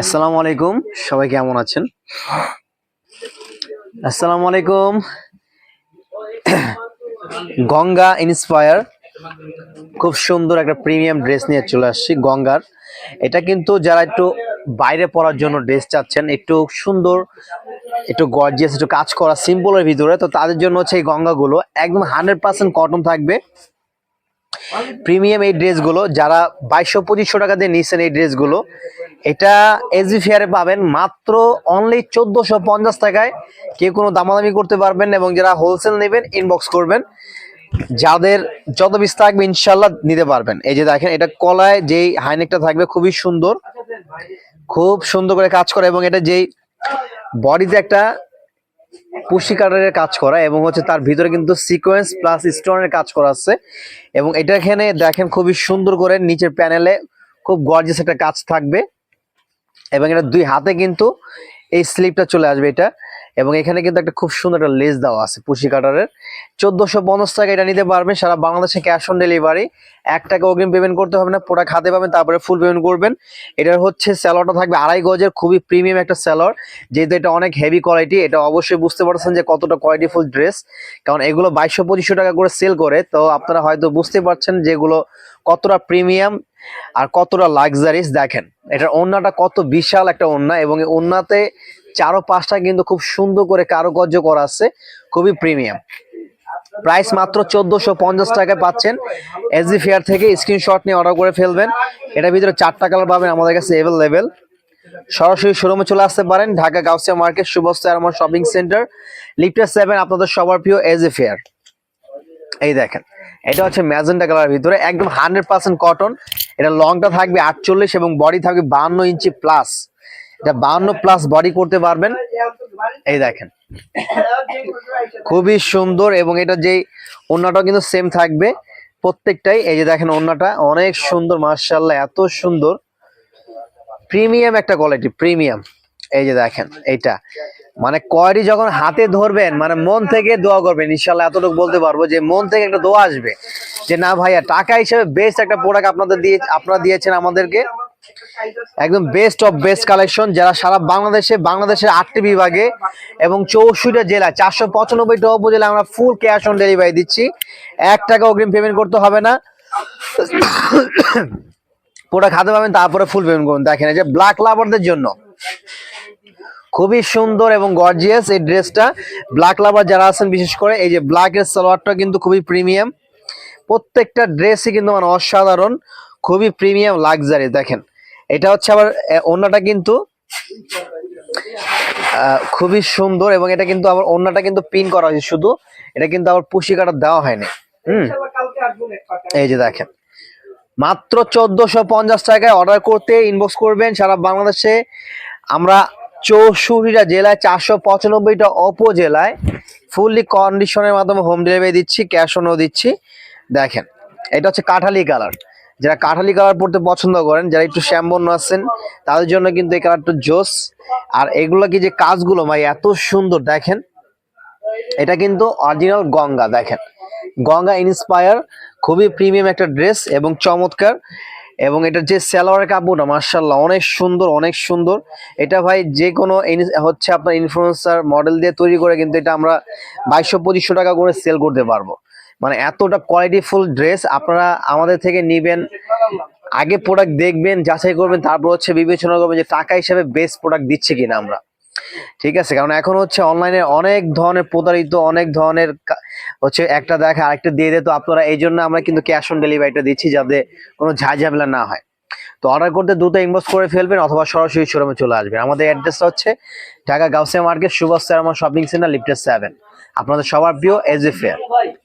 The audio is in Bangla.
আসসালামু আলাইকুম, সবাই কেমন আছেন? আসসালামু আলাইকুম। গঙ্গা ইন্সপায়ার খুব সুন্দর একটা প্রিমিয়াম ড্রেস নিয়ে চলে আসছি গঙ্গার। এটা কিন্তু যারা একটু বাইরে পড়ার জন্য ড্রেস চাচ্ছেন, একটু সুন্দর, একটু গর্জিয়াস একটু কাজ করা সিম্পলের ভিতরে, তো তাদের জন্য হচ্ছে এই গঙ্গাগুলো। একদম হান্ড্রেড পার্সেন্ট কটন থাকবে। প্রিমিয়াম এই ড্রেসগুলো, যারা বাইশশো, পঁচিশশো টাকা দিয়ে নিচ্ছেন এই ড্রেসগুলো, এটা এসবি ফেয়ারে পাবেন মাত্র অনলি চোদ্দোশো পঞ্চাশ টাকায়। কেউ কোনো দামাদামি করতে পারবেন এবং যারা হোলসেল নেবেন ইনবক্স করবেন, যাদের যত পিস থাকবে ইনশাল্লাহ নিতে পারবেন। এই যে দেখেন, এটা কলায় যেই হাইনেকটা থাকবে খুবই সুন্দর, খুব সুন্দর করে কাজ করে এবং এটা যেই বডিতে একটা পুষি কাটারের কাজ করা এবং হচ্ছে তার ভিতরে কিন্তু সিকোয়েন্স প্লাস স্টোনের কাজ করা আছে। এবং এটা এখানে দেখেন খুবই সুন্দর করে নিচের প্যানেলে খুব গর্জিয়াস একটা কাজ থাকবে। এবং এটা দুই হাতে কিন্তু এই স্লিপটা চলে আসবে এটা। এবং এখানে কিন্তু একটা খুব সুন্দর একটা লেস দেওয়া আছে পুষি কাটারের। চোদ্দশো পঞ্চাশ টাকা এটা নিতে পারবেন, সারা বাংলাদেশে ক্যাশ অন ডেলিভারি এক টাকা অগ্রিম পেমেন্ট করতে হবে না প্রোডাক্ট হাতে পাবেন, তারপরে ফুল পেমেন্ট করবেন। এটার হচ্ছে স্যালোয়ারটা থাকবে আড়াই গজের, খুবই প্রিমিয়াম একটা স্যালোয়ার যেহেতু এটা অনেক হেভি কোয়ালিটি এটা অবশ্যই বুঝতে পারছেন যে কতটা কোয়ালিটি ফুল ড্রেস কারণ এগুলো বাইশশো পঁচিশশো টাকা করে সেল করে, তো আপনারা হয়তো বুঝতে পারছেন যে এগুলো কতটা প্রিমিয়াম আর কতটা লাক্সারিস দেখেন, এটার ওন্নাটা কত বিশাল একটা ওন্না এবং ওন্নাতে চারো পাঁচটা কিন্তু খুব সুন্দর করে কারুকার্য করা আছে, খুবই প্রিমিয়াম প্রাইস মাত্র চোদ্দশো পঞ্চাশ টাকায় পাচ্ছেন। এসজি ফেয়ার থেকে স্ক্রিনশট নিয়ে অর্ডার করে ফেলবেন। এটার ভিতরে চারটা কালার পাবেন আমাদের কাছে অ্যাভেলেবেল সরাসরি শোরুমে চলে আসতে পারেন, ঢাকা গাউসিয়া মার্কেট শুভস্তা আমার শপিং সেন্টার লিফটার সেভেন আপনাদের সবার প্রিয় এজে ফেয়ার এই দেখেন, এটা হচ্ছে ম্যাজেন্টা কালার ভিতরে, একদম হান্ড্রেড পার্সেন্ট কটন এটা লংটা থাকবে আটচল্লিশ এবং বডি থাকবে বাহান্ন ইঞ্চি প্লাস এটা বাহান্ন প্লাস বডি করতে পারবেন। এই দেখেন। খুবই সুন্দর এবং এটা যেই ওন্নাটাও কিন্তু সেম থাকবে প্রত্যেকটাই। এই যে দেখেন ওন্নাটা অনেক সুন্দর মার্শাল্লাহ এত সুন্দর। প্রিমিয়াম একটা কোয়ালিটি প্রিমিয়াম। এই যে দেখেন, এইটা। মানে কয়টি যখন হাতে ধরবেন মানে মন থেকে দোয়া করবেন ইনশাল্লাহ এতটুকু বলতে পারব যে মন থেকে একটা দোয়া আসবে। যে না ভাইয়া, টাকা হিসেবে বেস্ট একটা প্রোডাক্ট আপনাদের দিয়ে আপনারা দিয়েছেন আমাদেরকে। একদম বেস্ট অফ বেস্ট কালেকশন যারা সারা বাংলাদেশে, বাংলাদেশের আটটি বিভাগে এবং চৌষট্টি জেলা চারশো পঁচানব্বইটা উপজেলা আমরা ফুল ক্যাশ অন ডেলিভারি দিচ্ছি। এক টাকা অগ্রিম পেমেন্ট করতে হবে না। পুরো খাতে পাবেন, তারপরে ফুল পেমেন্ট করুন। দেখেন, এই যে ব্ল্যাক লাভারদের জন্য। খুবই সুন্দর এবং গর্জিয়াস এই ড্রেসটা। ব্ল্যাক লাভার যারা আছেন, বিশেষ করে এই যে ব্ল্যাক এর সালোয়ারটা কিন্তু খুবই প্রিমিয়াম প্রত্যেকটা ড্রেসই কিন্তু মানে অসাধারণ, খুবই প্রিমিয়াম লাক্সারি দেখেন। এটা হচ্ছে আবার অন্যটা কিন্তু খুবই সুন্দর এবং এটা কিন্তু আবার অন্যটা কিন্তু পিন করা হয়েছে শুধু। এটা কিন্তু আবার পুষি কাটা দেওয়া হয়নি। হুম। এই যে দেখেন। মাত্র চোদ্দশো পঞ্চাশ টাকায় অর্ডার করতে ইনবক্স করবেন সারা বাংলাদেশে। আমরা চৌষট্টিটা জেলায়, চারশো পঁচানব্বইটা উপজেলায় ফুললি কন্ডিশনের মাধ্যমে হোম ডেলিভারি দিচ্ছি ক্যাশ অনও দিচ্ছি। দেখেন, এটা হচ্ছে কাঠালি কালার যারা কাঠালি কালার পড়তে পছন্দ করেন, যারা একটু শ্যামবর্ণ আছেন, তাদের জন্য কিন্তু এই কালারটা জোস। আর এগুলো কি যে কাজগুলো ভাই, এত সুন্দর দেখেন। এটা কিন্তু অরিজিনাল গঙ্গা, দেখেন। গঙ্গা ইন্সপায়ার খুবই প্রিমিয়াম একটা ড্রেস এবং চমৎকার। এবং এটার যে সালোয়ারের কাপড়টা মার্শাল্লাহ অনেক সুন্দর অনেক সুন্দর। এটা ভাই যে কোনো হচ্ছে আপনার ইনফ্লুয়েন্সার মডেল দিয়ে তৈরি করে কিন্তু এটা আমরা বাইশশো পঁচিশশো টাকা করে সেল করতে পারব। মানে এতটা কোয়ালিটিফুল ড্রেস আপনারা আমাদের থেকে নিবেন। আগে প্রোডাক্ট দেখবেন, যাচাই করবেন, তারপর হচ্ছে বিবেচনা করবেন যে টাকা হিসাবে বেস্ট প্রোডাক্ট দিচ্ছে কিনা আমরা। ঠিক আছে? কারণ এখন হচ্ছে অনলাইনে অনেক ধরনের প্রতারিত, অনেক ধরনের হচ্ছে একটা দেখা আরেকটা দিয়ে দেয়। তো আপনারা এই জন্য আমরা কিন্তু ক্যাশ অন ডেলিভারিটা দিচ্ছি যাতে কোনো ঝাঁঝামেলা না হয়। তো অর্ডার করতে দ্রুত ইনবক্স করে ফেলবেন অথবা সরাসরি শোরুমে চলে আসবেন। আমাদের অ্যাড্রেসটা হচ্ছে ঢাকা গাউসিয়া মার্কেট, সুভাষ আমার শপিং সেন্টার লিফটেড সেভেন আপনাদের সবার প্রিয় এজ এ ফেয়ার